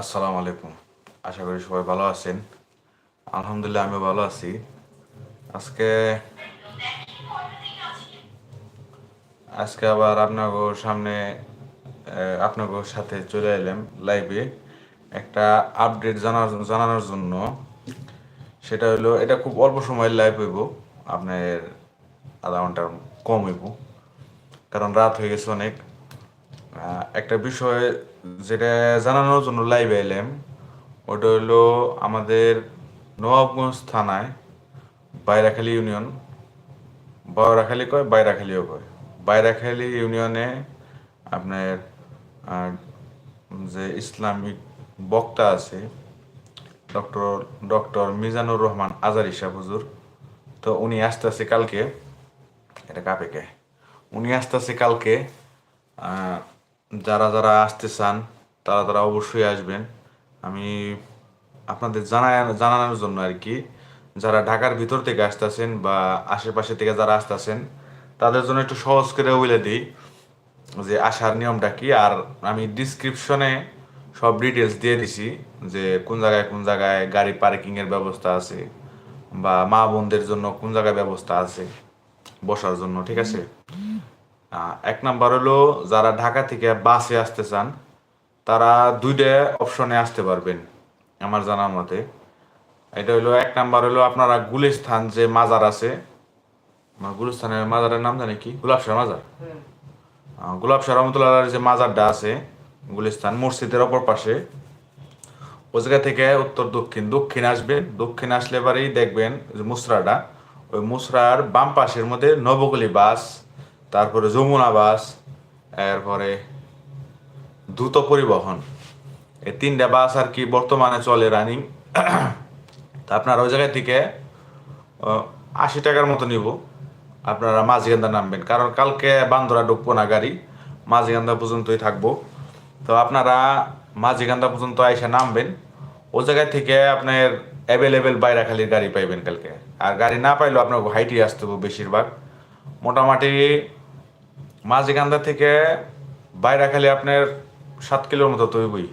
আসসালামু আলাইকুম। আশা করি সবাই ভালো আছেন। আলহামদুলিল্লাহ আমি ভালো আছি। আজকে আজকে আবার আপনাকে সামনে আহ, আপনাকে সাথে চলে এলাম লাইভে একটা আপডেট জানার জানানোর জন্য। সেটা হলো এটা খুব অল্প সময়ের লাইভ হইব। আপনার আধা ঘণ্টার কম হইব। কারণ রাত হয়ে গেছে অনেক। একটা বিষয় যেটা জানানোর জন্য লাইভে এলাম, ওটা হলো আমাদের নবাবগঞ্জ থানায় বাইরাখালী ইউনিয়ন। বড়রাখালী কয়? বাইরাখালীও কয়। বাইরাখালী ইউনিয়নে আপনার যে ইসলামিক বক্তা আছে ডক্টর ডক্টর মিজানুর রহমান আজারি সাহ হুজুর, তো উনি আসতেছে কালকে, এটা কাপে কে? উনি আসতেছে কালকে যারা যারা আসতে চান, তারা তারা অবশ্যই আসবেন। আমি আপনাদের জানায়, জানানোর জন্য আর কি, যারা ঢাকার ভিতর থেকে আসতেছেন বা আশেপাশে থেকে যারা আসতেছেন, তাদের জন্য একটু সহজ করে বলে দিই যে আসার নিয়মটা কি। আর আমি ডিসক্রিপশনে সব ডিটেলস দিয়ে দিছি যে কোন জায়গায় কোন জায়গায় গাড়ি পার্কিংয়ের ব্যবস্থা আছে বা মা বোনদের জন্য কোন জায়গায় ব্যবস্থা আছে বসার জন্য, ঠিক আছে? এক নাম্বার হলো যারা ঢাকা থেকে বাসে আসতে চান, তারা দুইটা অপশনে আসতে পারবেন আমার জানার মতে। এটা হলো এক নাম্বার হলো আপনারা গুলিস্থান যে মাজার আছে গুলিস্থানের মাজারের নাম জানি কি? গুলাবশাহ মাজার? গুলাবশাহ রহমতুল্লাহ যে মাজারটা আছে গুলিস্তান মসজিদের অপর পাশে, ওই জায়গা থেকে উত্তর, দক্ষিণ দক্ষিণ আসবেন দক্ষিণ আসলে এবারেই দেখবেন যে মুসরাটা, ওই মুসরার বাম পাশের মধ্যে নবগলি বাস তারপরে যমুনা বাস, এরপরে দ্রুত পরিবহন। এই তিনটা বাস আর কি বর্তমানে চলে রানিং তা আপনারা ওই জায়গা থেকে আশি টাকার মতো নিব। আপনারা মাঝিগান্দা নামবেন। কারণ কালকে বান্দরা ঢুকবো না গাড়ি, মাঝিগান্দা পর্যন্তই থাকব। তো আপনারা মাঝিগান্দা পর্যন্ত আইসা নামবেন। ও জায়গা থেকে আপনার অ্যাভেলেবেল বাইরাখালির গাড়ি পাইবেন কালকে। আর গাড়ি না পাইলেও আপনার হাইটি আসতে হবে বেশিরভাগ। মোটামুটি মাঝিগান্দা থেকে বাইরাখালি আপনার সাত কিলোর মতো তৈবই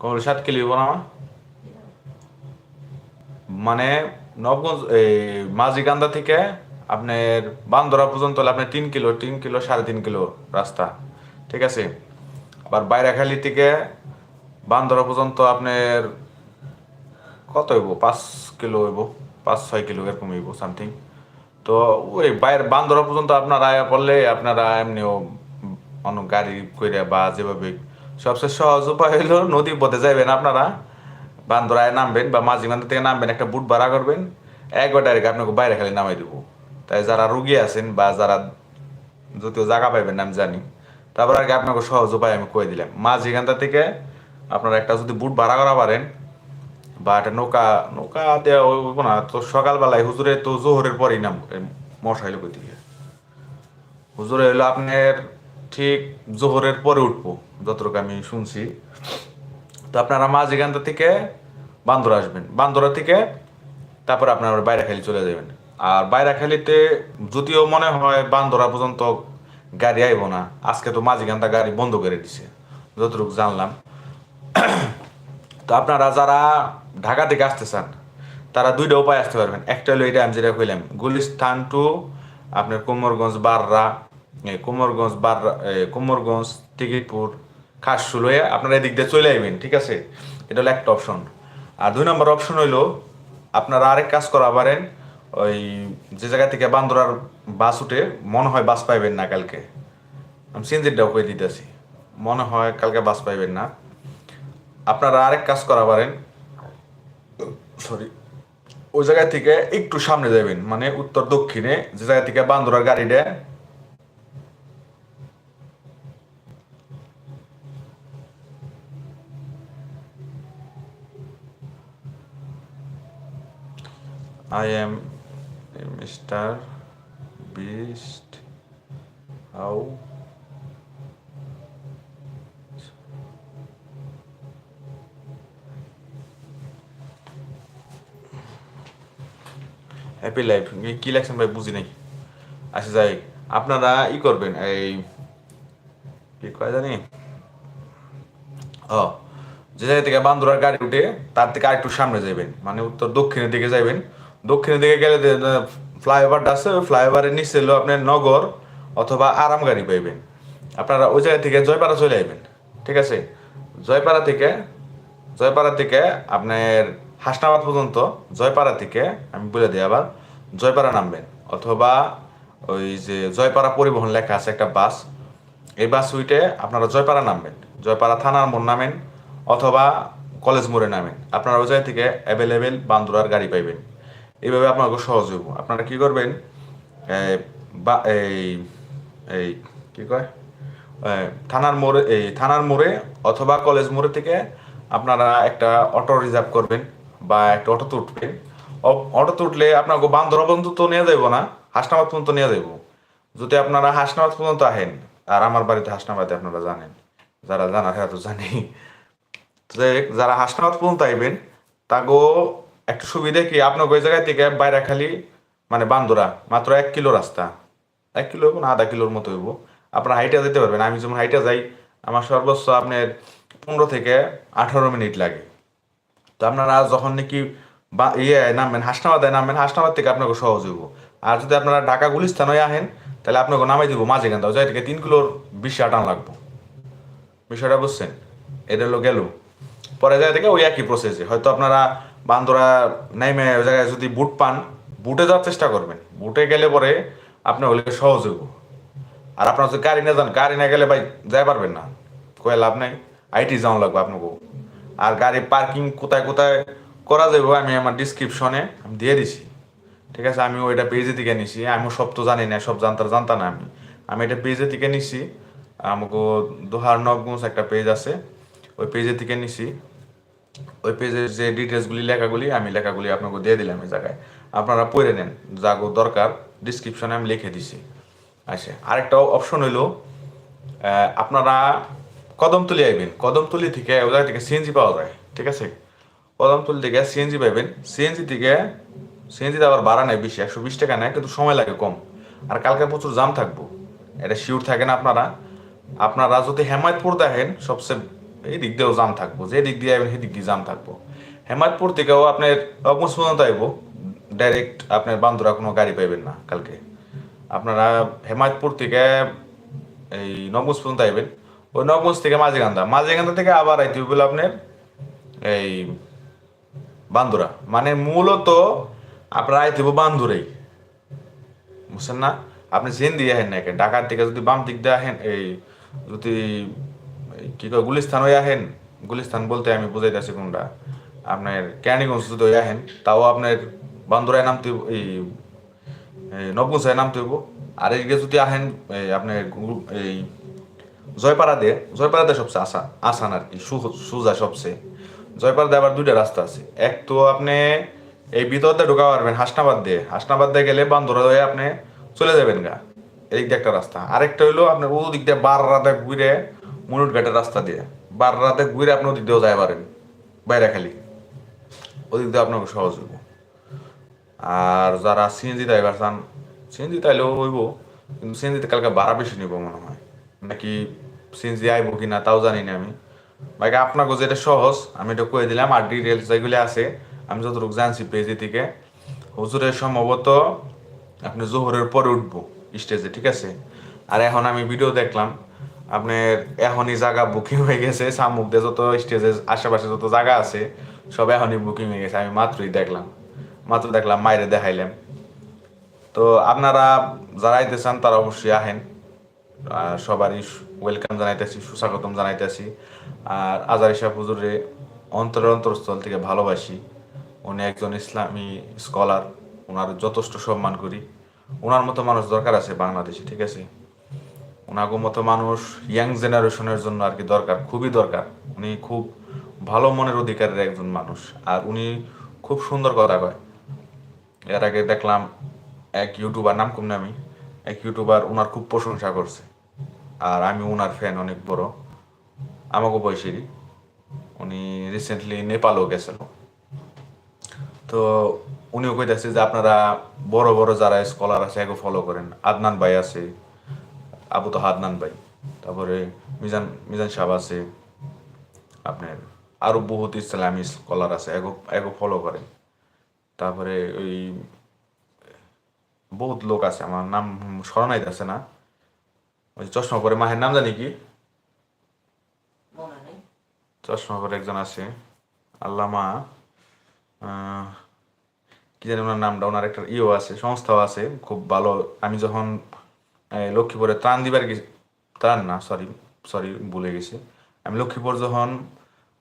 কমল সাত কিলো না মানে নবগঞ্জ, এই মাঝিগান্দা থেকে আপনার বান্দরা পর্যন্ত হলে আপনার তিন কিলো তিন কিলো, সাড়ে তিন কিলো রাস্তা। ঠিক আছে? আবার বাইরাখালি থেকে বান্দরা পর্যন্ত আপনার কত হইব? পাঁচ কিলো হইব, পাঁচ, ছয় কিলো এরকম হইব সামথিং তো ওই বাইরে বান্দরা পর্যন্ত আপনারা আয়া পড়লে আপনারা এমনিও অন্য গাড়ি করে বা যেভাবে সবচেয়ে সহজ উপায় হইল, নদী পথে যাইবেন আপনারা, বান্দরায় নামবেন বা মাঝি মান্দির থেকে নামবেন, একটা বুট ভাড়া করবেন একবার ডাইরেক্ট আপনাকে বাইরে খালি নামাই দেবো। তাই যারা রুগী আছেন বা যারা যদিও জায়গা পাইবেন আমি জানি, তারপর আর কি আপনাকে সহজ উপায় আমি কয়ে দিলাম। মাঝিখানটা থেকে আপনারা একটা যদি বুট ভাড়া করা পারেন বা একটা নৌকা নৌকা দেওয়া না। তো সকালবেলায় হুজুরে তো জোহরের পরেই নাম মশাইল কই দিকে হুজুরে হইল, আপনার ঠিক জোহরের পরে উঠবো, যতটুকু আমি শুনছি। তো আপনারা মাঝিকান্তা থেকে বান্দরা আসবেন। বান্দরা থেকে তারপর আপনারা বাইরাখালি চলে যাবেন। আর বাইরাখালিতে যদিও মনে হয় বান্দরা পর্যন্ত গাড়ি আইব না, আজকে তো মাঝিকান্তা গাড়ি বন্ধ করে দিছে, যতটুকু জানলাম। তো আপনারা যারা ঢাকা থেকে আসতে চান, তারা দুইটা উপায় আসতে পারবেন। একটা হলো এটা আমি যেটা কইলাম, গুলিস্তান টু আপনার কোমরগঞ্জ বাররা কোমরগঞ্জ বাররা কোমরগঞ্জ টিকিটপুর খাসুল হয়ে আপনারা এদিক দিয়ে চলে আসবেন ঠিক আছে? এটা হলো একটা অপশন। আর দুই নম্বর অপশন হইল, আপনারা আরেক কাজ করা পারেন, ওই যে জায়গা থেকে বান্দরার বাস উঠে, মনে হয় বাস পাইবেন না কালকে। আমি সিনজিরটাও কয়ে দিতেছি, মনে হয় কালকে বাস পাইবেন না। আপনারা আরেক কাজ করা পারেন সরি ওই জায়গা থেকে একটু সামনে যাবেন মানে উত্তর দক্ষিণে, যে জায়গা থেকে বান্দরার গাড়িটা I am Mr. Beast. How? Happy life কি লেখছেন ভাই, বুঝি নাই আচ্ছা যাই আপনারা ই করবেন, এই কি কয় জানি? ও, যে জায়গা থেকে বান্দুরার গাড়ি উঠে তার থেকে আরেকটু সামনে যাবেন মানে উত্তর দক্ষিণের দিকে যাবেন দক্ষিণের দিকে গেলে ফ্লাইওভারটা আছে, ওই ফ্লাইওভারের নিচে হলো আপনার নগর অথবা আরাম গাড়ি পাইবেন। আপনারা ওই জায়গা থেকে জয়পাড়া চলে আসবেন ঠিক আছে? জয়পাড়া থেকে জয়পাড়া থেকে আপনার হাসনাবাদ পর্যন্ত জয়পাড়া থেকে, আমি বলে দিই আবার, জয়পাড়া নামবেন। অথবা ওই যে জয়পাড়া পরিবহন লেখা আছে একটা বাস, এই বাস উইটে আপনারা জয়পাড়া নামবেন। জয়পাড়া থানার মোড় নামেন, অথবা কলেজ মোড়ে নামেন। আপনারা ওই জায়গা থেকে অ্যাভেলেবেল বান্দুরার গাড়ি পাইবেন। এইভাবে আপনাকে সহজ হইব। আপনারা কি করবেন বা, এই এই, কি কয় থানার মোড়ে, এই, থানার মোড়ে অথবা কলেজ মোড়ে থেকে আপনারা একটা অটো রিজার্ভ করবেন। বা একটা অটোতে উঠবেন অটোতে উঠলে আপনাকে বান্দরা পর্যন্ত তো নিয়ে যাইব না হাসনাবাদ পর্যন্ত নিয়ে যাইব। যদি আপনারা হাসনাবাদ পর্যন্ত আহেন, আর আমার বাড়িতে হাসনাবাদে আপনারা জানেন, যারা জানার হ্যাঁ তো জানি। যারা হাসনাবাদ পর্যন্ত আইবেন, তাগো একটা সুবিধা কি আপনার ওই জায়গা থেকে বাইরে খালি মানে বান্দরা, মাত্র এক কিলো রাস্তা। এক কিলো হইব না, আধা কিলোর মতো হইব। আপনারা হাইটা যেতে পারবেন, আমি যেমন হাইটা যাই, আমার সর্বোচ্চ আপনার পনেরো থেকে আঠারো মিনিট লাগে। তো আপনারা যখন নাকি বা ইয়ে নামবেন হাসনাবাদে নামবেন হাসনাবাদ থেকে আপনাকে সহজ হইব। আর যদি আপনারা ঢাকা গুলিস্তান হয়ে আহেন, তাহলে আপনাকে নামাই দিব মাঝে কেন যাই থেকে তিন কিলোর বেশি আটান লাগবো। বিষয়টা বুঝছেন? এটা হলো গেল। পরে জায়গা থেকে ওই একই প্রসেসে হয়তো আপনারা বান্দরা নাইমে ওই জায়গায় যদি বুট পান, বুটে যাওয়ার চেষ্টা করবেন। বুটে গেলে পরে আপনি হলে সহজ হইব। আর আপনার যদি গাড়ি না যান, গাড়ি না গেলে ভাই যাই পারবেন না। কয়ে লাভ নাই। আইটি যাওয়া লাগবে আপনাকে আর গাড়ি পার্কিং কোথায় কোথায় করা যাবে আমি আমার ডিসক্রিপশনে আমি দিয়ে দিছি। ঠিক আছে আমি ওইটা পেজে থেকে নিছি। আমি সব তো জানি না, সব জানতার জানতাম না আমি। আমি এটা পেজে থেকে নিছি। আমাকে দোহার নবগঞ্জ একটা পেজ আছে। ওই পেজে থেকে নিছি। ওই পেজের যে ডিটেলসগুলি লেখাগুলি, আমি লেখাগুলি আপনাকে দিয়ে দিলাম এই জায়গায়। আপনারা পড়ে নেন, যাগো দরকার ডিসক্রিপশনে আমি লিখে দিছি। আচ্ছা আরেকটা অপশন হইল আপনারা কদমতলি আইবেন। কদমতলি থেকে ওই থেকে সিএনজি পাওয়া যায়, ঠিক আছে? কদমতলি থেকে সিএনজি পাইবেন। সিএনজি থেকে সিএনজিতে আবার ভাড়া নেয় বেশি, একশো বিশ টাকা নেয় কিন্তু সময় লাগে কম। আর কালকে প্রচুর জাম থাকব। এটা শিওর থাকেন আপনারা। আপনারা যদি হেমায়তপুর দেখেন, সবচেয়ে এই দিক দিয়েও জাম থাকব। যে দিক দিয়ে আইবেন, সেই দিক দিয়ে জাম থাকব। হেমায়তপুর থেকেও আপনার রকমস পর্যন্ত আইব। ডাইরেক্ট আপনার বান্দরা কোনো গাড়ি পাইবেন না কালকে। আপনারা হেমায়তপুর থেকে এই নবগঞ্জ পর্যন্ত আইবেন। ওই নবগঞ্জ থেকে মাঝেগান্দা। মাঝেগান্দা থেকে আবার আইতে হবে আপনার এই বান্দুরা। মানে মূলত আপনার আইতে হবে বান্দুরাই। বুঝছেন না? আপনি জেন দিয়ে আহেন না একে। ঢাকার থেকে যদি বাম দিক দিয়ে আহেন, এই যদি কি কয়, গুলিস্তান হয়ে আহেন, গুলিস্তান বলতে আমি বুঝাইতেছি কোনটা। আপনার ক্যানিগঞ্জ যদি হয়ে আহেন, তাও আপনার বান্দুরায় নামতে এই নবগঞ্জায় নামতে হইব। আর এদিকে যদি আহেন আপনার এই জয়পাড়া দিয়ে জয়পাড়া সবচেয়ে আসা, আসান আর কি সুজা সবচেয়ে। জয়পাড়া আবার দুইটা রাস্তা আছে। এক তো আপনি এই ভিতর দিয়ে ঢোকা পারবেন হাসনাবাদ দিয়ে। হাসনাবাদ দিয়ে গেলে বান্দরা হয়ে আপনি চলে যাবেন গা। এদিক দিয়ে একটা রাস্তা। আরেকটা হইল আপনার ও দিক দিয়ে বার রাতে ঘুরে মনুট ঘাটের রাস্তা দিয়ে। বার রাতে ঘুরে আপনি ওদিক দিয়েও যাই পারেন, বাইরে খালি। ওদিক দিয়ে আপনাকে সহজ হইব। আর যারা সিএনজি ড্রাইভার চান সিএনজি তাইলেও হইব, কিন্তু সিএনজিতে কালকে ভাড়া বেশি নিব মনে হয়। নাকি সিএনজি আইব কিনা তাও জানি না আমি। বাকি আপনাকে যেটা সহজ, আমি এটা কয়ে দিলাম, আর ডিটেলস যেগুলি আছে, আমি যতটুকু জানছি পেজে থেকে। হুজুরের সম্ভবত আপনি জোহরের পরে উঠবো স্টেজে ঠিক আছে? আর এখন আমি ভিডিও দেখলাম, আপনার এখনই জায়গা বুকিং হয়ে গেছে সামুক দিয়ে যত স্টেজে আশেপাশে যত জায়গা আছে, সব এখনই বুকিং হয়ে গেছে, আমি মাত্রই দেখলাম। মাত্র দেখলাম, মাইরে দেখাইলাম। তো আপনারা যারা আইতে চান, তারা অবশ্যই আহেন। সবারই ওয়েলকাম জানাইতেছি, সুস্বাগতম জানাইতেছি। আর আজারি সাহেব হুজুরে অন্তরের অন্তরস্থল থেকে ভালোবাসি। উনি একজন ইসলামী স্কলার ওনার যথেষ্ট সম্মান করি। ওনার মতো মানুষ দরকার আছে বাংলাদেশে, ঠিক আছে? ওনাগো মতো মানুষ ইয়াং জেনারেশনের জন্য আর কি দরকার, খুবই দরকার। উনি খুব ভালো মনের অধিকারের একজন মানুষ, আর উনি খুব সুন্দর কথা কয়। এর আগে দেখলাম এক ইউটিউবার নাম কম নামি এক ইউটিউবার ওনার খুব প্রশংসা করছে। আর আমি ওনার ফ্যান অনেক বড়। আমাকে বয়সেরই। উনি রিসেন্টলি নেপালও গেছিল। তো উনিও কইতেছে যে আপনারা বড় বড় যারা স্কলার আছে, এগো ফলো করেন। আদনান ভাই আছে, আবু তো আদনান ভাই। তারপরে মিজান মিজান সাহেব আছে। আপনার আরও বহুত ইসলামী স্কলার আছে, এগো এগো ফলো করে তারপরে ওই বহুত লোক আছে, আমার নাম স্মরণ আছে না। ওই চশমা পরে মাহের নাম জানি কি? চশমা পরে একজন আছে আল্লামা কি জানি ওনার নামটা ওনার একটা ইও আছে সংস্থাও আছে খুব ভালো। আমি যখন লক্ষ্মীপুরে ত্রাণ দিবার গেছি ত্রাণ না সরি সরি ভুলে গেছি। আমি লক্ষ্মীপুর যখন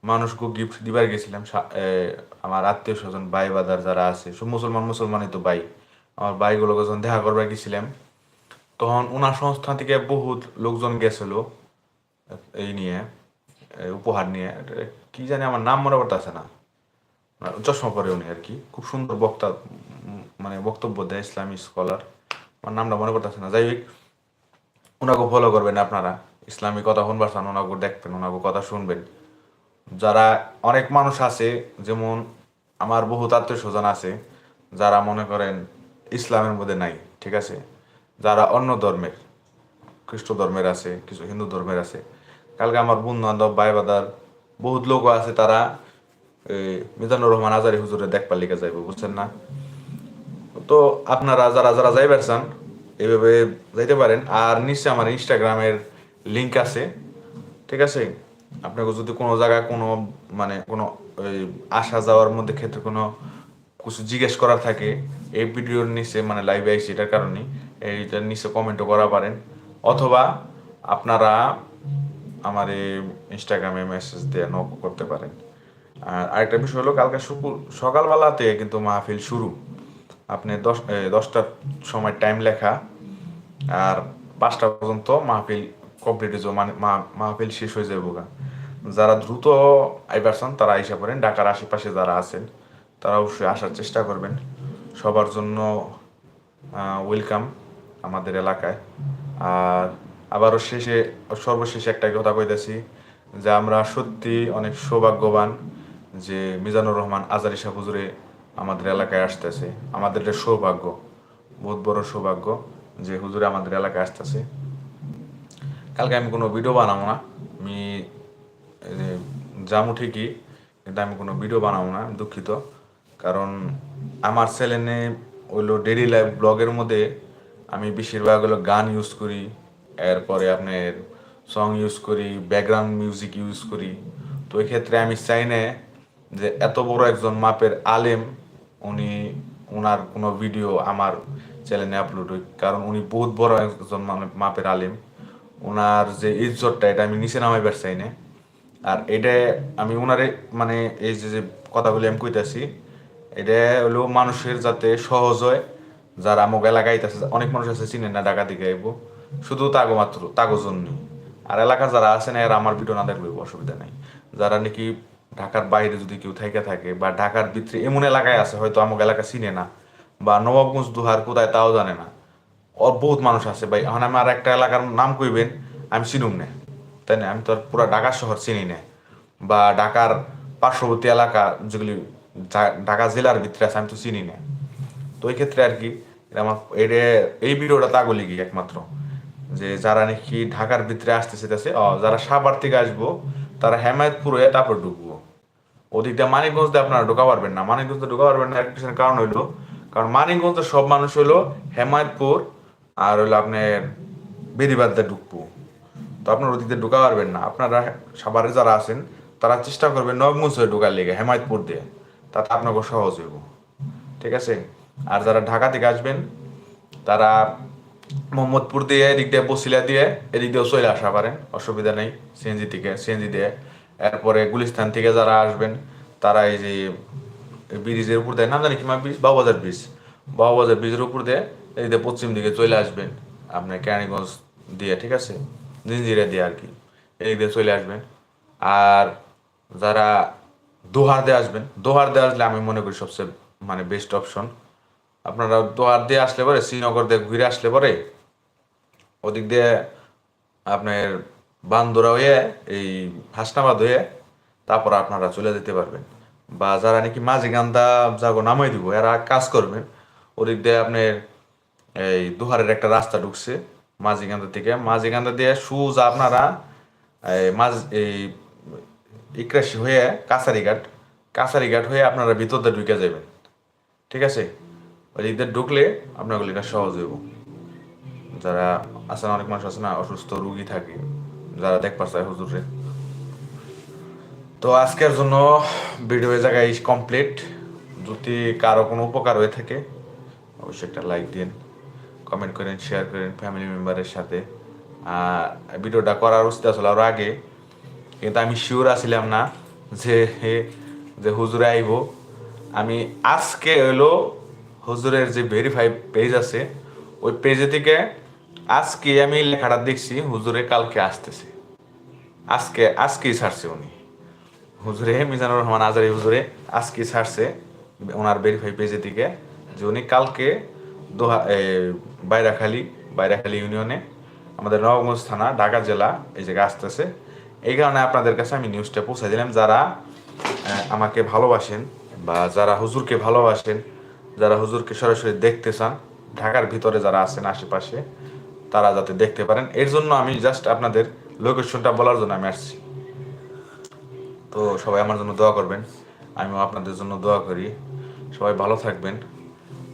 মানুষকে গিফট দিবার গেছিলাম আমার আত্মীয় স্বজন ভাই বাদার যারা আছে সব মুসলমান মুসলমানই তো ভাই। আমার ভাইগুলোকে যখন দেখা করবার গেছিলাম তখন ওনার সংস্থা থেকে বহুত লোকজন গেছিল, এই নিয়ে উপহার নিয়ে। কি জানি আমার নাম মনে পড়তেছে না। চশমা পরে উনি আর কি। খুব সুন্দর বক্তা মানে বক্তব্য দেয় ইসলামী স্কলার। আমার নামটা মনে পড়তেছে না। যাই হোক ওনাকে ফলো করবেন আপনারা। ইসলামী কথা শুনবার ওনাকে দেখবেন ওনাকে কথা শুনবেন। যারা অনেক মানুষ আছে, যেমন আমার বহুত আত্মীয় স্বজন আছে, যারা মনে করেন ইসলামের মধ্যে নাই, ঠিক আছে? যারা অন্য ধর্মের খ্রিস্ট ধর্মের আছে, কিছু হিন্দু ধর্মের আছে, কালকে আমার বন্ধু বান্ধব ভাই বাদার বহুত লোক আছে তারা মিজানুর রহমান আজারি হুজুরে দেখবার লিখে যাইব, বুঝছেন না? তো আপনারা যারা যারা যাইবার চান এইভাবে যাইতে পারেন। আর নিশ্চয় আমার ইনস্টাগ্রামের লিংক আছে, ঠিক আছে? আপনাকে যদি কোনো জায়গায় কোনো মানে কোনো আসা যাওয়ার মধ্যে ক্ষেত্রে কোনো কিছু জিজ্ঞেস করার থাকে, এই ভিডিওর নিচে মানে লাইভে আইসি এটার কারণে এইটার নিচে কমেন্টও করা পারেন। অথবা আপনারা আমার এই ইনস্টাগ্রামে মেসেজ দিয়ে নক করতে পারেন। আর আরেকটা বিষয় হলো, কালকে শুকুর সকালবেলাতে কিন্তু মাহফিল শুরু। আপনি দশ দশটার সময় টাইম লেখা। আর পাঁচটা পর্যন্ত মাহফিল কমপ্লিট হয়ে যাবে। মানে মাহফিল শেষ হয়ে যাবে। যারা দ্রুত আইবারছেন তারা আইসা পড়েন। ঢাকার আশেপাশে যারা আছেন, তারা অবশ্যই আসার চেষ্টা করবেন। সবার জন্য ওয়েলকাম আমাদের এলাকায়। আর আবারও শেষে, সর্বশেষে একটা কথা কইতেছি যে আমরা সত্যি অনেক সৌভাগ্যবান যে মিজানুর রহমান আজারি শাহ হুজুরে আমাদের এলাকায় আসতেছে। আমাদের এটা সৌভাগ্য, বহুত বড় সৌভাগ্য যে হুজুরে আমাদের এলাকায় আসতেছে। কালকে আমি কোনো ভিডিও বানাবো না, আমি যাব ঠিকই, কিন্তু আমি কোনো ভিডিও বানাবো না দুঃখিত। কারণ আমার ছেলে চ্যানেলে হইল ডেইলি লাইফ ব্লগের মধ্যে আমি বেশিরভাগ হলো গান ইউজ করি, এরপরে আপনার সং ইউজ করি ব্যাকগ্রাউন্ড মিউজিক ইউজ করি। তো ওই ক্ষেত্রে আমি চাই না যে এত বড় একজন মাপের আলেম, উনি ওনার কোনো ভিডিও আমার চ্যানেলে আপলোড হই কারণ উনি বহুত বড় একজন মাপের আলেম। ওনার যে ইজ্জতটা, এটা আমি নিচে নামাইবার চাই না। আর এটা আমি ওনারে মানে এই যে কথাগুলি আমি কইতাছি, এটা হলো মানুষের যাতে সহজ হয় যারা আমাকে এলাকায় আইতাছে, অনেক মানুষ আছে চিনেন না, ঢাকা দিকে আইব। শুধু তাগো মাত্র, তাগো জন্য আর এলাকা যারা আছেন, এরা আমার ভিডিও না দেখলে অসুবিধা নেই। যারা নাকি ঢাকার বাইরে যদি কেউ থেকে, থাকে বা ঢাকার ভিতরে এমন এলাকায় আছে, হয়তো আমাকে এলাকা চিনে না। বা নবাবগঞ্জ, দুহার, কোথায় তাও জানে না। বহুত মানুষ আছে ভাই। এখন আমি আর একটা এলাকার নাম কইবেন, আমি চিনুম না। তাই না? আমি তো আর পুরা ঢাকা শহর চিনি না। বা ঢাকার পার্শ্ববর্তী এলাকা যেগুলি ঢাকা জেলার ভিতরে আছে, আমি তো চিনি না। তো ওই ক্ষেত্রে আর কি আমার এটা এই ভিডিওটা তাগলি কি একমাত্র। যে যারা নাকি ঢাকার ভিতরে আসতে চেতেছে ও যারা সাভার থেকে আসব, তারা হেমায়তপুর হয়ে তারপর ঢুকবো। ওদিকটা মানিকগঞ্জ দিয়ে আপনারা ঢোকা পারবেন না। মানিকগঞ্জ ঢোকা পারবেন না, একটা কারণ হইল, কারণ মানিকগঞ্জের সব মানুষ হইল হেমায়তপুর আর হইল আপনার বেরিবাদ ঢুকবো। তো আপনার ওদিক ঢোকা পারবেন না। আপনারা সাভারে যারা আছেন, তারা চেষ্টা করবেন নবগঞ্জ হয়ে ঢোকার লেগে, হেমায়তপুর দিয়ে। তাতে আপনাকে সহজ হইব। ঠিক আছে? আর যারা ঢাকা থেকে আসবেন, তারা মোহাম্মদপুর দিয়ে, এদিক দিয়ে বসিলা দিয়ে, এদিক দিয়েও চলে আসা পারেন, অসুবিধা নেই সিএনজি থেকে সিএনজি দিয়ে। এরপরে গুলিস্তান থেকে যারা আসবেন, তারা এই যে ব্রিজের উপর দিয়ে, নাম জানি কিমা ব্রিজ? বাবাজার ব্রিজ। বাবাজার ব্রিজের উপর দিয়ে এই দিয়ে পশ্চিম দিকে চলে আসবেন আপনার কেরানীগঞ্জ দিয়ে, ঠিক আছে? জিঞ্জিরা দিয়ে আর কি, এদিক দিয়ে চলে আসবেন। আর যারা দোহার দিয়ে আসবেন, দোহার দিয়ে আসলে আমি মনে করি সবচেয়ে মানে বেস্ট অপশন আপনারা দোহার দিয়ে আসলে পরে, শ্রীনগর দিয়ে ঘুরে আসলে পরে, ওদিক দিয়ে আপনার বান্দোরা হয়ে, এই হাসনাবাদ হয়ে, তারপর আপনারা চলে যেতে পারবেন। বা যারা নাকি মাঝি গান্দা যাগো নামাই দিব, এরা কাজ করবেন ওদিক দিয়ে আপনার এই দুহারের একটা রাস্তা ঢুকছে মাঝিগান্দা থেকে। মাঝিগান্দা দিয়ে সুজ আপনারা এই মাঝ, এই ইকরাশি হয়ে কাছারিঘাট কাছারিঘাট হয়ে আপনারা ভিতরতে ঢুকে যাবেন। ঠিক আছে? ওই ঢুকলে আপনার এটা সহজ হইব। যারা আছে না, অনেক মানুষ আছে না, অসুস্থ রুগী থাকে, যারা দেখ পাচ্ছে হুজুরে। তো আজকের জন্য ভিডিও জায়গায় কমপ্লিট যদি কারও কোনো উপকার হয়ে থাকে, অবশ্যই একটা লাইক দিন কমেন্ট করেন শেয়ার করেন ফ্যামিলি মেম্বারের সাথে। আর ভিডিওটা করার উচিত আসলে আরও আগে, কিন্তু আমি শিওর আছিলাম না যে যে হুজুরে আইব। আমি আজকে হলো হুজুরের যে ভেরিফাই পেজ আছে, ওই পেজে থেকে আজকে আমি লেখাটা দেখছি, হুজুরে কালকে আসতেছে। আজকে, আজকেই ছাড়ছে উনি। হুজুরে মিজানুর রহমান আজারি হুজুরে আজকে ছাড়ছে ওনার ভেরিফাই পেজে থেকে যে উনি কালকে দোহা বাইরাখালী বাইরাখালী ইউনিয়নে আমাদের নবগঞ্জ থানা, ঢাকা জেলা এই জায়গায় আসতেছে। এই কারণে আপনাদের কাছে আমি নিউজটা পৌঁছে দিলাম। যারা আমাকে ভালোবাসেন বা যারা হুজুরকে ভালোবাসেন যারা হুজুরকে সরাসরি দেখতে চান, ঢাকার ভিতরে যারা আছেন আশেপাশে, তারা যাতে দেখতে পারেন। এর জন্য আমি জাস্ট আপনাদের লোকেশনটা বলার জন্য আমি আসছি। তো সবাই আমার জন্য দোয়া করবেন। আমিও আপনাদের জন্য দোয়া করি। সবাই ভালো থাকবেন।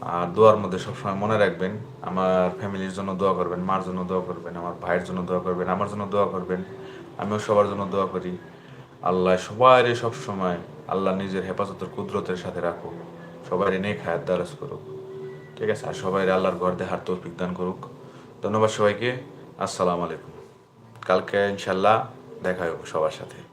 আর দোয়ার মধ্যে সবসময় মনে রাখবেন, আমার ফ্যামিলির জন্য দোয়া করবেন, মার জন্য দোয়া করবেন, আমার ভাইয়ের জন্য দোয়া করবেন, আমার জন্য দোয়া করবেন। আমিও সবার জন্য দোয়া করি। আল্লাহ সবাই সবসময় আল্লাহ নিজের হেফাজতের কুদরতের সাথে রাখুক। সবাই এনে খায়াত দারাজ করুক। ঠিক আছে, আর সবাই আল্লাহর ঘর দেহার তৌফিক দান করুক। ধন্যবাদ সবাইকে। আসসালামু আলাইকুম। কালকে ইনশাল্লাহ দেখা হোক সবার সাথে।